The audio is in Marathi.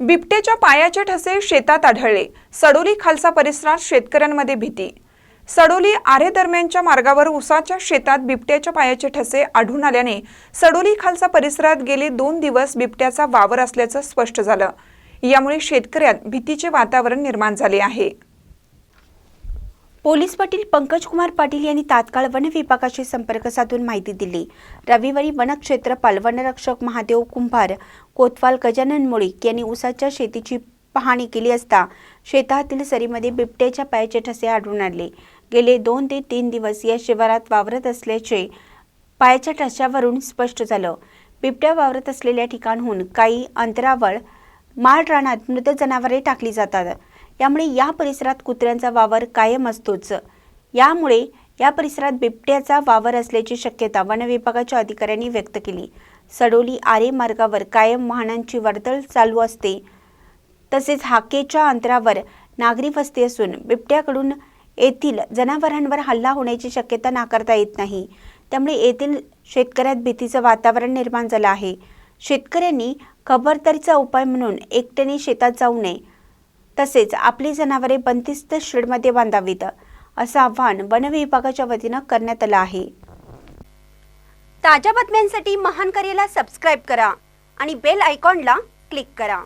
बिबटेच्या पायाचे ठसे शेतात आढळले. सडोली खालसा परिसरात शेतकऱ्यांमध्ये भीती. सडोली आरे दरम्यानच्या मार्गावर उसाच्या शेतात बिबट्याच्या पायाचे ठसे आढळून आल्याने सडोली खालसा परिसरात गेले दोन दिवस बिबट्याचा वावर असल्याचं स्पष्ट झालं. यामुळे शेतकऱ्यात भीतीचे वातावरण निर्माण झाले आहे. पोलीस पाटील पंकज कुमार पाटील यांनी तात्काळ वन विभागाशी संपर्क साधून माहिती दिली. रविवारी वनक्षेत्रपाल वनरक्षक महादेव कुंभार कोतवाल गजानन मुळीक यांनी उसाच्या शेतीची पाहणी केली असता शेतातील सरीमध्ये बिबट्याच्या पायाचे ठसे आढळून आले. गेले दोन ते तीन दिवस या शिवारात वावरत असल्याचे पायाच्या ठशावरून स्पष्ट झालं. बिबट्या वावरत असलेल्या ठिकाणहून काही अंतरावर माळ रानात मृत जनावरे टाकली जातात. यामुळे या परिसरात कुत्र्यांचा वावर कायम असतोच. यामुळे या परिसरात बिबट्याचा वावर असल्याची शक्यता वनविभागाच्या अधिकाऱ्यांनी व्यक्त केली. सडोली आरे मार्गावर कायम वाहनांची वर्दळ चालू असते. तसेच हाकेच्या अंतरावर नागरी वस्ती असून बिबट्याकडून येथील जनावरांवर हल्ला होण्याची शक्यता नाकारता येत नाही. त्यामुळे येथील शेतकऱ्यात भीतीचं वातावरण निर्माण झालं आहे. शेतकऱ्यांनी खबरदारीचा उपाय म्हणून एकट्याने शेतात जाऊ नये. तसेच आपली जनावरे बंदिस्त शेडमध्ये बांधावीत असं आवाहन वन विभागाच्या वतीनं करण्यात आलं आहे. ताज्या बातम्यांसाठी महान करेला सबस्क्राईब करा आणि बेल आयकॉनला क्लिक करा.